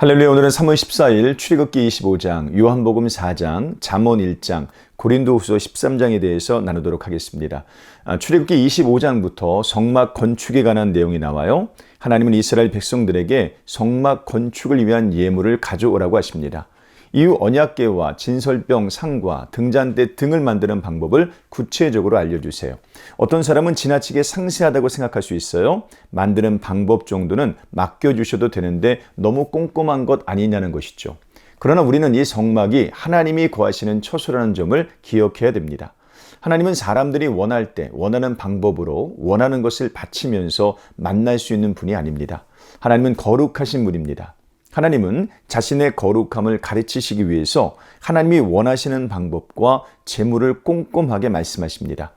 할렐루야 오늘은 3월 14일 출애굽기 25장, 요한복음 4장, 잠언 1장, 고린도후서 13장에 대해서 나누도록 하겠습니다. 아, 출애굽기 25장부터 성막 건축에 관한 내용이 나와요. 하나님은 이스라엘 백성들에게 성막 건축을 위한 예물을 가져오라고 하십니다. 이후 언약계와 진설병, 상과, 등잔대 등을 만드는 방법을 구체적으로 알려주세요. 어떤 사람은 지나치게 상세하다고 생각할 수 있어요. 만드는 방법 정도는 맡겨주셔도 되는데 너무 꼼꼼한 것 아니냐는 것이죠. 그러나 우리는 이 성막이 하나님이 거하시는 처소라는 점을 기억해야 됩니다. 하나님은 사람들이 원할 때 원하는 방법으로 원하는 것을 바치면서 만날 수 있는 분이 아닙니다. 하나님은 거룩하신 분입니다. 하나님은 자신의 거룩함을 가르치시기 위해서 하나님이 원하시는 방법과 재물을 꼼꼼하게 말씀하십니다.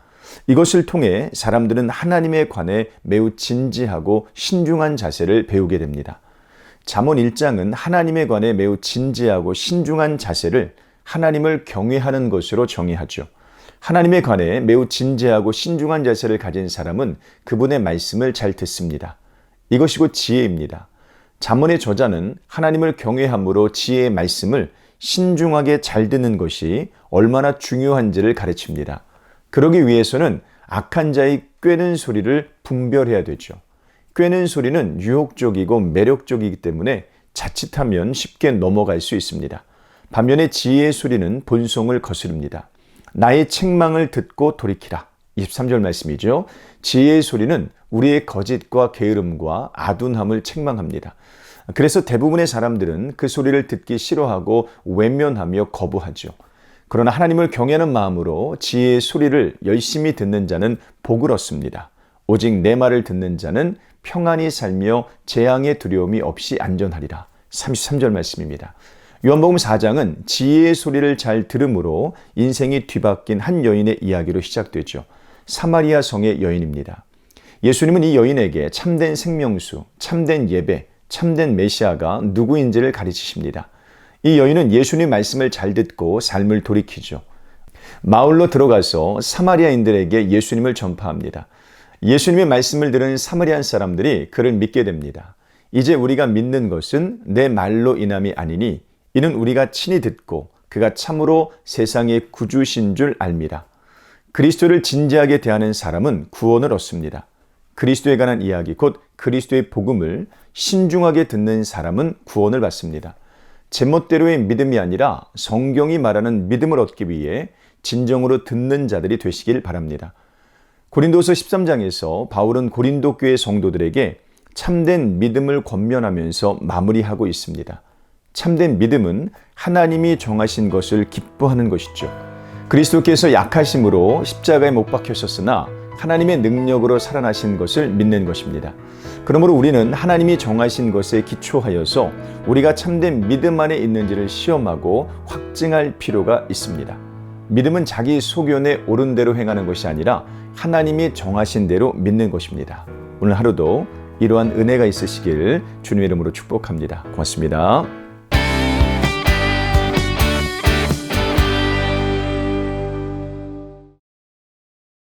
이것을 통해 사람들은 하나님에 관해 매우 진지하고 신중한 자세를 배우게 됩니다. 잠언 1장은 하나님에 관해 매우 진지하고 신중한 자세를 하나님을 경외하는 것으로 정의하죠. 하나님에 관해 매우 진지하고 신중한 자세를 가진 사람은 그분의 말씀을 잘 듣습니다. 이것이 곧 지혜입니다. 잠언의 저자는 하나님을 경외함으로 지혜의 말씀을 신중하게 잘 듣는 것이 얼마나 중요한지를 가르칩니다. 그러기 위해서는 악한 자의 꿰는 소리를 분별해야 되죠. 꿰는 소리는 유혹적이고 매력적이기 때문에 자칫하면 쉽게 넘어갈 수 있습니다. 반면에 지혜의 소리는 본성을 거스릅니다. 나의 책망을 듣고 돌이키라. 23절 말씀이죠. 지혜의 소리는 우리의 거짓과 게으름과 아둔함을 책망합니다. 그래서 대부분의 사람들은 그 소리를 듣기 싫어하고 외면하며 거부하죠. 그러나 하나님을 경외하는 마음으로 지혜의 소리를 열심히 듣는 자는 복을 얻습니다. 오직 내 말을 듣는 자는 평안히 살며 재앙의 두려움이 없이 안전하리라. 33절 말씀입니다. 요한복음 4장은 지혜의 소리를 잘 들음으로 인생이 뒤바뀐 한 여인의 이야기로 시작되죠. 사마리아 성의 여인입니다. 예수님은 이 여인에게 참된 생명수, 참된 예배, 참된 메시아가 누구인지를 가르치십니다. 이 여인은 예수님 말씀을 잘 듣고 삶을 돌이키죠. 마을로 들어가서 사마리아인들에게 예수님을 전파합니다. 예수님의 말씀을 들은 사마리안 사람들이 그를 믿게 됩니다. 이제 우리가 믿는 것은 내 말로 인함이 아니니 이는 우리가 친히 듣고 그가 참으로 세상의 구주신 줄 압니다. 그리스도를 진지하게 대하는 사람은 구원을 얻습니다. 그리스도에 관한 이야기, 곧 그리스도의 복음을 신중하게 듣는 사람은 구원을 받습니다. 제멋대로의 믿음이 아니라 성경이 말하는 믿음을 얻기 위해 진정으로 듣는 자들이 되시길 바랍니다. 고린도서 13장에서 바울은 고린도 교회 성도들에게 참된 믿음을 권면하면서 마무리하고 있습니다. 참된 믿음은 하나님이 정하신 것을 기뻐하는 것이죠. 그리스도께서 약하심으로 십자가에 못 박히셨으나 하나님의 능력으로 살아나신 것을 믿는 것입니다. 그러므로 우리는 하나님이 정하신 것에 기초하여서 우리가 참된 믿음 안에 있는지를 시험하고 확증할 필요가 있습니다. 믿음은 자기 소견에 옳은 대로 행하는 것이 아니라 하나님이 정하신 대로 믿는 것입니다. 오늘 하루도 이러한 은혜가 있으시길 주님의 이름으로 축복합니다. 고맙습니다.